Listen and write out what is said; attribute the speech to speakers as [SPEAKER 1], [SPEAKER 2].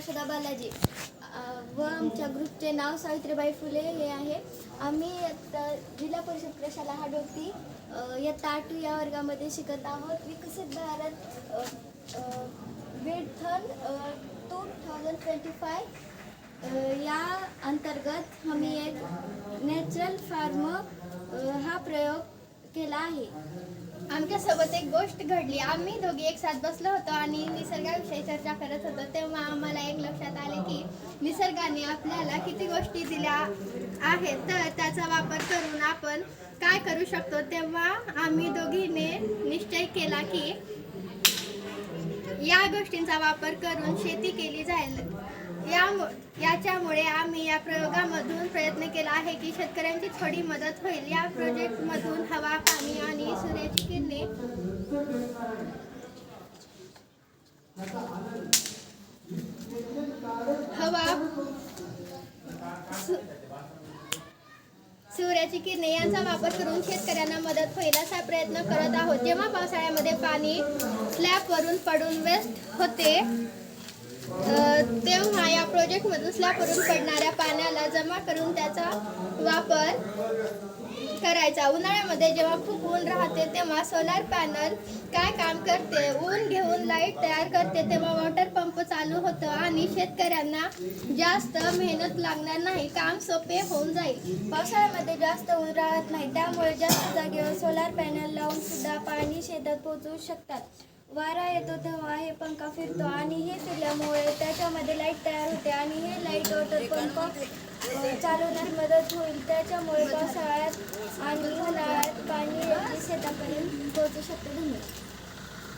[SPEAKER 1] यशोदा बालाजी. व आमच्या ग्रुपचे नाव सावित्रीबाई फुले हे आहे. आम्ही जिल्हा परिषद प्रशाला हाडोटी इयत्ता आठवी या वर्गामध्ये शिकत आहोत. विकसित भारत वेडथन टू थाउजंड ट्वेंटी फाय या अंतर्गत आम्ही एक नॅचरल फार्म हा प्रयोग केला आहे.
[SPEAKER 2] आमच्यासोबत एक गोष्ट घडली. आम्ही दोघी एक साथ बसलो होतो आणि निसर्गाविषयी चर्चा करत होतो. ते आम्हाला एक लक्षात आले की निसर्गाने आपल्याला किती गोष्टी दिल्या आहेत तर त्याचा वापर करून आपण काय करू शकतो? तेव्हा आम्ही दोघीने निश्चय केला की या गोष्टींचा वापर करून शेती केली जाईल. या याच्यामुळे आम्ही या प्रयोगामधून प्रयत्न केला आहे की शेतकऱ्यांची थोडी मदत होईल. या प्रोजेक्टमधून हवा पाणी आणि सूर्याची किरणे हवा सु- सूर्याची किरणे यांचा वापर करून शेतकऱ्यांना मदत होईल असा प्रयत्न करत आहोत. जेव्हा पावसाळ्यामध्ये पाणी स्लॅबवरून पडून वेस्ट होते तेव्हा या प्रोजेक्टमधून स्लॅपवरून पडणाऱ्या पाण्याला जमा करून त्याचा वापर करायचा. उन्हाळ्यामध्ये जेव्हा खूप ऊन राहते तेव्हा सोलार पॅनल काय काम करते? ऊन घेऊन लाइट तयार करते तेव्हा वॉटर पंप चालू होतं आणि शेतकऱ्यांना जास्त मेहनत लागणार नाही काम सोपे होऊन जाईल.
[SPEAKER 1] पावसाळ्यामध्ये जास्त ऊन राहत नाही त्यामुळे जास्त जागेवर सोलार पॅनल लावून सुद्धा पाणी शेतात पोहोचवू शकतात. वारा येतो तेव्हा हे पंखा फिरतो? आणि हे फिरल्यामुळे त्याच्यामध्ये लाइट तयार होते आणि हे लाइट वॉटर पंप अ, चालवण्यास मदत होईल. त्याच्यामुळे पावसाळ्यात आणि उन्हाळ्यात पाणी